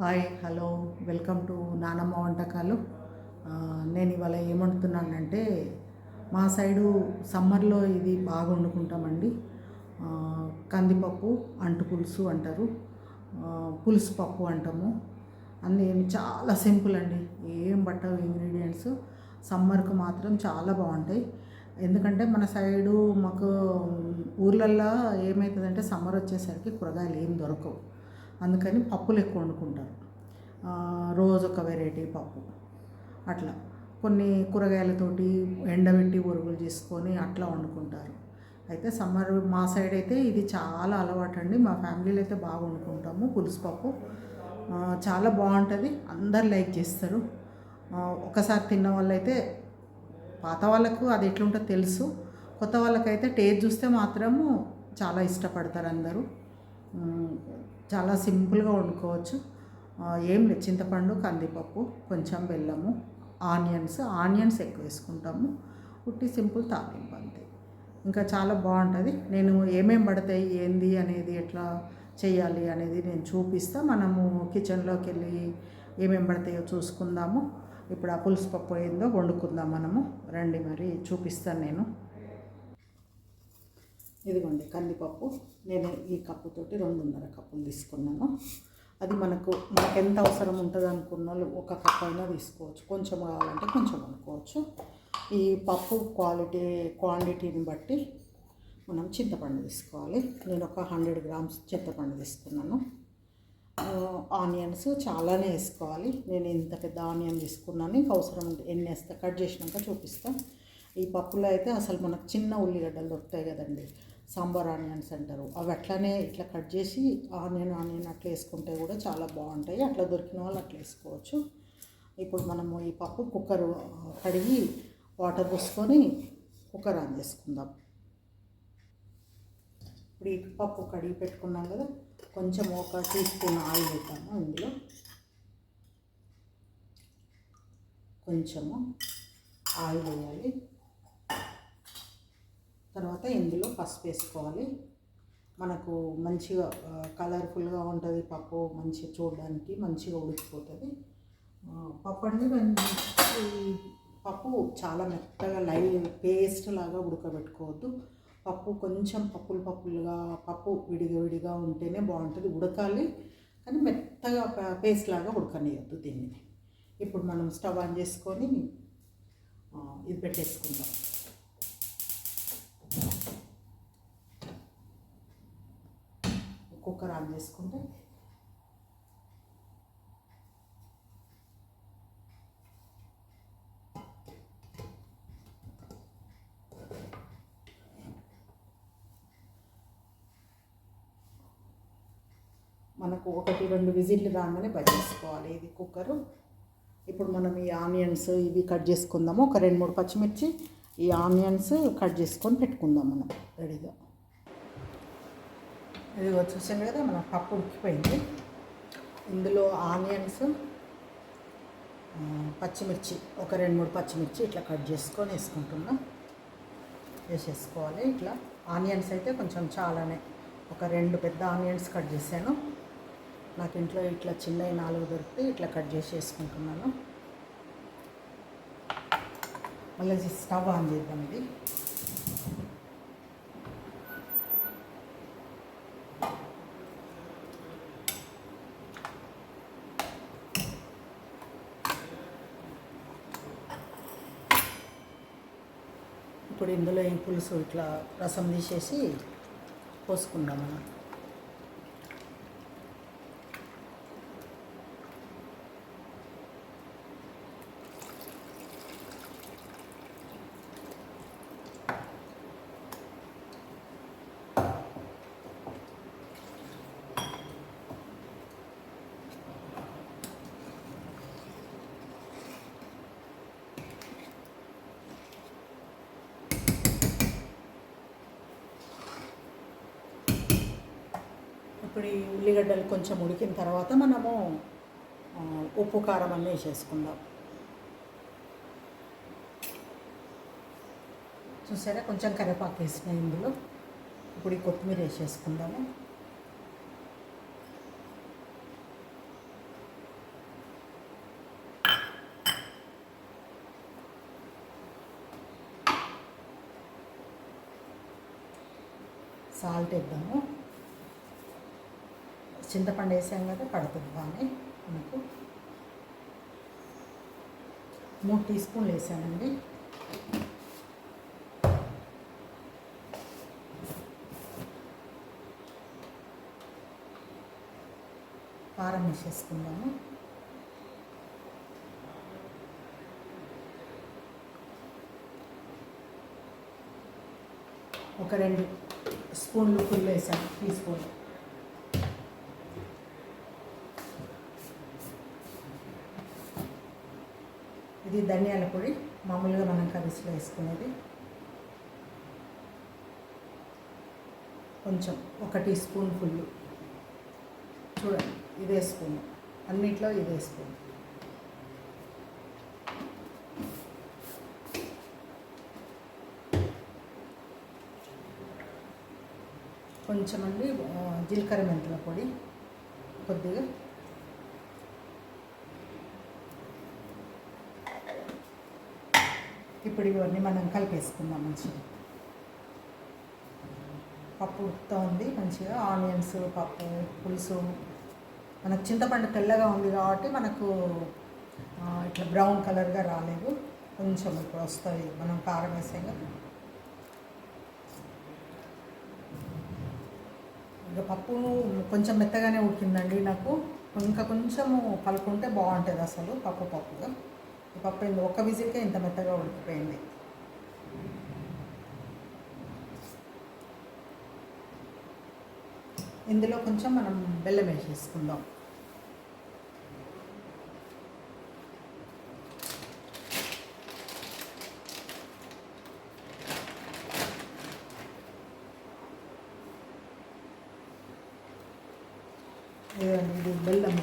Hi hello welcome to నానమ్మ వంటకాలు. నేను ఇవాళ ఏమంటున్నానంటే మా సైడు సమ్మర్లో ఇది బాగా వండుకుంటామండి. కందిపప్పు అంటు పులుసు అంటారు. పులుసు పప్పు అంటాము. అన్నీ చాలా సింపుల్ అండి. ఏం పట్టవు ఇంగ్రీడియంట్స్ సమ్మర్కు మాత్రం చాలా బాగుంటాయి. ఎందుకంటే మన సైడు మాకు ఊర్లల్లో ఏమవుతుందంటే సమ్మర్ వచ్చేసరికి కూరగాయలు ఏం దొరకవు. అందుకని పప్పులు ఎక్కువ వండుకుంటారు. రోజు ఒక వెరైటీ పప్పు. అట్లా. కొన్ని కూరగాయలతోటి ఎండబెట్టి ఉరుగులు చేసుకొని అట్లా వండుకుంటారు. అయితే సమ్మర్ మా సైడ్ అయితే ఇది చాలా అలవాటు అండి మా ఫ్యామిలీలో అయితే బాగా వండుకుంటాము పులుసు పప్పు చాలా బాగుంటుంది. అందరు లైక్ చేస్తారు. ఒకసారి తిన్న వాళ్ళైతే పాత వాళ్ళకు అది ఎట్లుంటుందో తెలుసు. కొత్త వాళ్ళకైతే టేస్ట్ చూస్తే మాత్రము చాలా ఇష్టపడతారు అందరూ. చాలా సింపుల్గా వండుకోవచ్చు. ఏం లేదు. చింతపండు కందిపప్పు కొంచెం బెల్లము ఆనియన్స్. ఆనియన్స్ ఎక్కువ వేసుకుంటాము. ఉట్టి సింపుల్ తాలింపు అంతే. ఇంకా చాలా బాగుంటుంది. నేను ఏమేం పడతాయి ఏంది అనేది ఎట్లా చేయాలి అనేది నేను చూపిస్తా. మనము కిచెన్లోకి వెళ్ళి ఏమేం పడతాయో చూసుకుందాము. ఇప్పుడు ఆ పులుసు పప్పు ఏందో వండుకుందాం మనము. రండి మరి చూపిస్తాను నేను. ఇదిగోండి కందిపప్పు. నేను ఈ కప్పుతోటి రెండున్నర కప్పులు తీసుకున్నాను. అది మనకు మనకు ఎంత అవసరం ఉంటుంది అనుకున్న వాళ్ళు ఒక కప్పు అయినా తీసుకోవచ్చు. కొంచెం కావాలంటే కొంచెం అనుకోవచ్చు. ఈ పప్పు క్వాలిటీ క్వాంటిటీని బట్టి మనం చింతపండు తీసుకోవాలి. నేను ఒక హండ్రెడ్ గ్రామ్స్ చింతపండు తీసుకున్నాను. ఆనియన్స్ చాలానే వేసుకోవాలి. నేను ఇంత పెద్ద ఆనియన్ తీసుకున్నాను. ఇంకా అవసరం ఉంటే ఎన్ని వేస్తా కట్ చేసినాక చూపిస్తాను ఈ పప్పులో అయితే అసలు మనకు చిన్న ఉల్లిగడ్డలు దొరుకుతాయి కదండి. సాంబార్ ఆనియన్స్ అంటారు. అవి అట్లానే ఇట్లా కట్ చేసి ఆనియన్ ఆనియన్ అట్లా వేసుకుంటే కూడా చాలా బాగుంటాయి. అట్లా దొరికిన వాళ్ళు అట్లా వేసుకోవచ్చు. ఇప్పుడు మనము ఈ పప్పు కుక్కర్ కడిగి వాటర్ పోసుకొని కుక్కర్ ఆన్ చేసుకుందాం. ఇప్పుడు ఈ పప్పు కడిగి పెట్టుకున్నాం కదా కొంచెం ఒక టీ స్పూన్ ఆయిల్ వేద్దాము ఇందులో? కొంచెము ఆయిల్ వేయాలి. తర్వాత ఇందులో పసుపు వేసుకోవాలి. మనకు మంచిగా కలర్ఫుల్గా ఉంటుంది పప్పు మంచిగా చూడడానికి మంచిగా ఉడికిపోతుంది. పప్పు అంటే ఈ పప్పు చాలా మెత్తగా లై పేస్ట్ లాగా ఉడకబెట్టుకోవద్దు. పప్పు కొంచెం పప్పులు పప్పులుగా పప్పు విడిగా విడిగా ఉంటేనే బాగుంటుంది ఉడకాలి. కానీ మెత్తగా పేస్ట్ లాగా ఉడకనియద్దు దీన్ని. ఇప్పుడు మనం స్టవ్ ఆన్ చేసుకొని ఇది పెట్టేసుకుందాం. కుక్కర్ ఆన్ చేసుకుంటే మనకు ఒకటి రెండు విజిల్లు రాగానే బంద్ చేసుకోవాలి. ఇది కుక్కరు. ఇప్పుడు మనం ఈ ఆనియన్స్ ఇవి కట్ చేసుకుందాము. ఒక రెండు మూడు పచ్చిమిర్చి ఈ ఆనియన్స్ కట్ చేసుకొని పెట్టుకుందాం మనం రెడీగా. ఇది వచ్చేసాను కదా మన పప్పు ఉడికిపోయింది. ఇందులో ఆనియన్స్ పచ్చిమిర్చి ఒక రెండు మూడు పచ్చిమిర్చి ఇట్లా కట్ చేసుకొని వేసుకుంటున్నా. వేసేసుకోవాలి ఇట్లా. ఆనియన్స్ అయితే కొంచెం చాలానే. ఒక రెండు పెద్ద ఆనియన్స్ కట్ చేశాను. నాకు ఇంట్లో ఇట్లా చిన్నవి నాలుగు దొరికితే ఇట్లా కట్ చేసి వేసుకుంటున్నాను. మళ్ళీ స్టవ్ ఆన్ చేద్దాం ఇది ఇప్పుడు ఇందులో ఈ పులుసు ఇట్లా రసం తీసేసి పోసుకుందాం మనం ఇప్పుడు ఈ ఉల్లిగడ్డలు కొంచెం ఉడికిన తర్వాత మనము ఉప్పు కారం అన్నీ వేసేసుకుందాం. చూసారా? కొంచెం కరివేపాకు వేసిన ఇందులో. ఇప్పుడు ఈ కొత్తిమీర వేసేసుకుందాము. సాల్ట్ వేద్దాము. చింతపండు వేసాం కదా పడుతుంది బాగానే మనకు మూడు టీ స్పూన్లు వేసానండి. కారం వేసేసుకుందాము. ఒక రెండు స్పూన్లు ఫుల్ వేసాను టీ స్పూన్. ఇది ధనియాల పొడి. మామూలుగా మనం కర్రీస్లో వేసుకునేది. కొంచెం ఒక టీ స్పూన్ ఫుల్ చూడండి ఇది స్పూన్. అన్నిట్లో ఇది స్పూన్. కొంచెం అండి జీలకర్ర మెంతుల పొడి. కొద్దిగా ఇప్పుడు ఇవన్నీ మనం కలిపేసుకుందాం మంచిగా. పప్పు ఉడుకుతూ ఉంది మంచిగా ఆనియన్స్ పప్పు పులుసు. మనకు చింతపండు తెల్లగా ఉంది కాబట్టి మనకు ఇట్లా బ్రౌన్ కలర్గా రాలేదు. కొంచెం ఇప్పుడు వస్తుంది మనం కారం కదా ఇక పప్పు కొంచెం మెత్తగానే ఉడికిందండి నాకు. ఇంకా కొంచెము కలుపుకుంటే బాగుంటుంది అసలు పప్పు పప్పుగా. పప్పు ఒక విజిల్కే ఇంత మెత్తగా ఉడికిపోయింది. ఇందులో కొంచెం మనం బెల్లం వేసేసుకుందాం. ఇది బెల్లం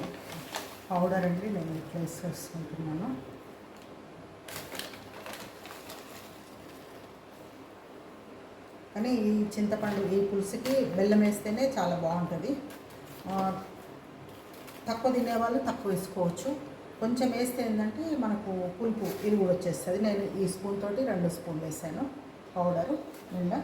పౌడర్ అండి నేను ఇట్లా చేసుకుంటున్నాను. కానీ ఈ చింతపండు ఈ పులుసుకి బెల్లం వేస్తేనే చాలా బాగుంటుంది. తక్కువ తినేవాళ్ళు తక్కువ వేసుకోవచ్చు. కొంచెం వేస్తే ఏంటంటే మనకు పులుపు ఇరుగు వచ్చేస్తుంది. నేను ఈ స్పూన్ తోటి రెండు స్పూన్లు వేసాను. పౌడరు నిండా.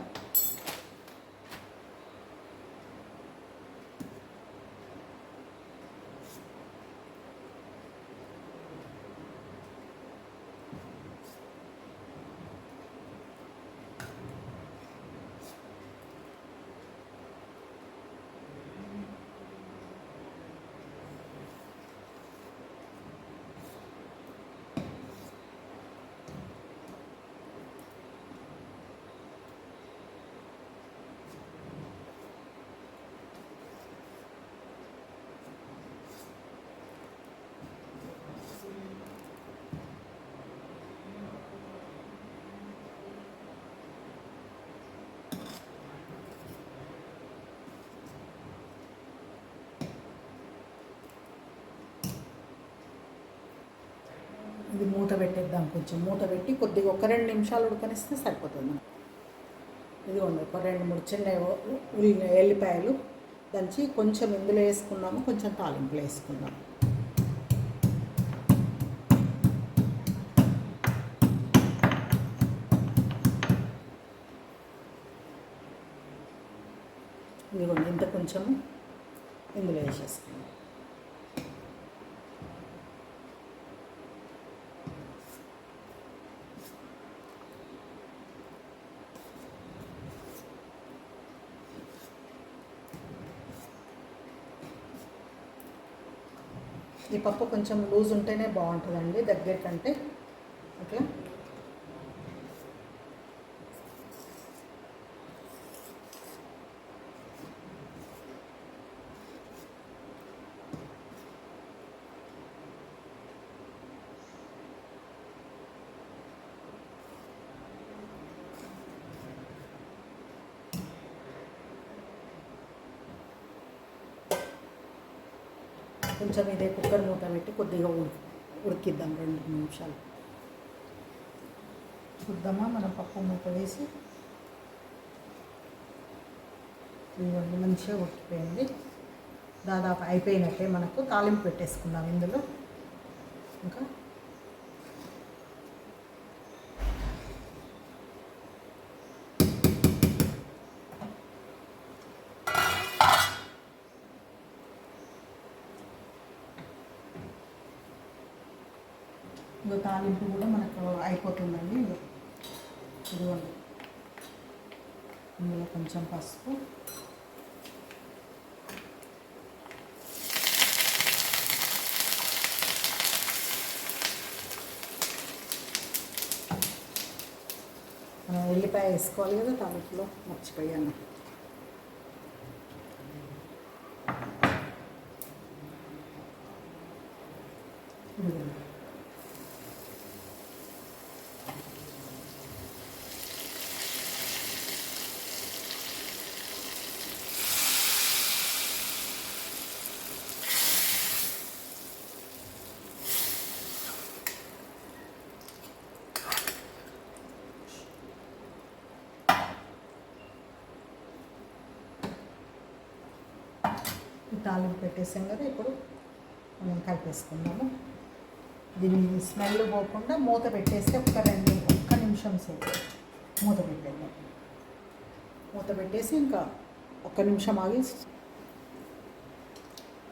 ఇది మూత పెట్టేద్దాం కొంచెం. మూత పెట్టి కొద్దిగా ఒక రెండు నిమిషాలు ఉడకనిస్తే సరిపోతుంది ఇదిగోండి ఇది ఉంది ఒక రెండు మూడు చిన్న ఉల్లి ఎల్లిపాయలు దంచి కొంచెం ఇందులో వేసుకున్నాము కొంచెం తాలింపులు వేసుకున్నాము. ఇదిగోండి ఇంత కొంచెము ఇందులో వేసేసుకున్నాం. ఈ పప్పు కొంచెం లూజ్ ఉంటేనే బాగుంటుందండి దగ్గర కంటే అట్లా కొంచెం ఇదే కుక్కర్ మూత పెట్టి కొద్దిగా ఉడికి ఉడికిద్దాం రెండు నిమిషాలు. చూద్దామా? మనం పప్పు మూత వేసి ఇవన్నీ మంచిగా ఉడికిపోయింది. దాదాపు అయిపోయినట్టే మనకు తాలింపు పెట్టేసుకుందాం ఇందులో. ఇంకా ఇదో తాలింపు కూడా మనకు అయిపోతుందండి. ఇదిగోండి. ఇందులో కొంచెం పసుపు. ఉల్లిపాయ వేసుకోవాలి కదా తాలింపులో. మర్చిపోయాను ఇదిగోండి ఈ తాలింపు పెట్టేసాం కదా ఇప్పుడు మనం కలిపేసుకుందాము. దీని స్మెల్ పోకుండా మూత పెట్టేస్తే ఒక్క రెండు ఒక్క నిమిషం సేపు మూత పెట్టండి మూత పెట్టేసి ఇంకా ఒక్క నిమిషం ఆగి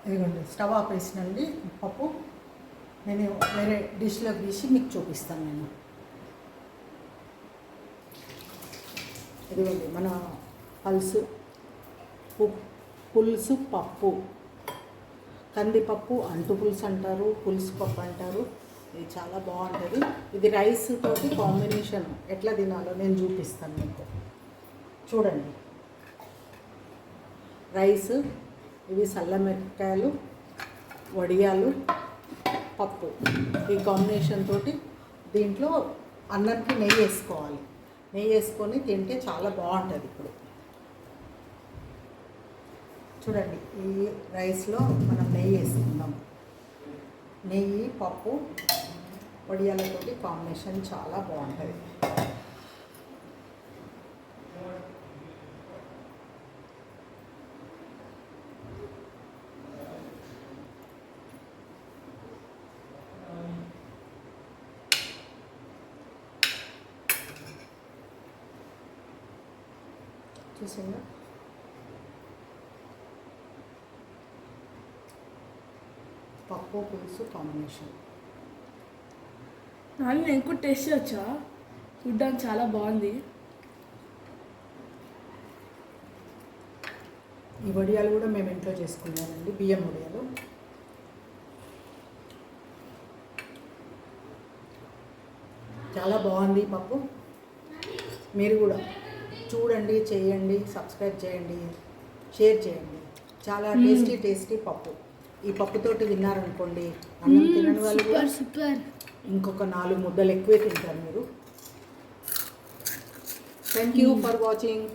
ఇదిగోండి స్టవ్ ఆపేసినండి పప్పు. నేను వేరే డిష్లో తీసి మీకు చూపిస్తాను నేను. ఇదిగోండి మన పల్సు ఉప్పు. పులుసు పప్పు. కందిపప్పు అంటు పులుసు అంటారు పులుసు పప్పు అంటారు. ఇది చాలా బాగుంటుంది. ఇది రైస్ తోటి కాంబినేషన్ ఎట్లా తినాలో నేను చూపిస్తాను మీకు. చూడండి. రైస్ ఇవి సల్లమిరపకాయలు వడియాలు పప్పు. ఈ కాంబినేషన్ తోటి దీంట్లో అన్నంకి నెయ్యి వేసుకోవాలి. నెయ్యి వేసుకొని తింటే చాలా బాగుంటుంది ఇప్పుడు. చూడండి ఈ రైస్లో మనం నెయ్యి వేసుకుందాం. నెయ్యి పప్పు వడియాలతోటి కాంబినేషన్ చాలా బాగుంటుంది. చూసిందా? పప్పు పులుసు కాంబినేషన్ నాన్న నేను కూడా టేస్ట్ చేయొచ్చా? చూడ్డానికి చాలా బాగుంది. ఈ వడియాలు కూడా మేము ఇంట్లో చేసుకున్నామండి బియ్యం వడియాలు. చాలా బాగుంది పప్పు. మీరు కూడా చూడండి చేయండి సబ్స్క్రైబ్ చేయండి షేర్ చేయండి. చాలా టేస్టీ టేస్టీ పప్పు. ఈ పప్పుతోటి తిన్నారనుకోండి అన్నం తినని వాళ్ళు కూడా సూపర్. సూపర్ ఇంకొక నాలుగు ముద్దలు ఎక్కువే తింటారు మీరు. Thank you for watching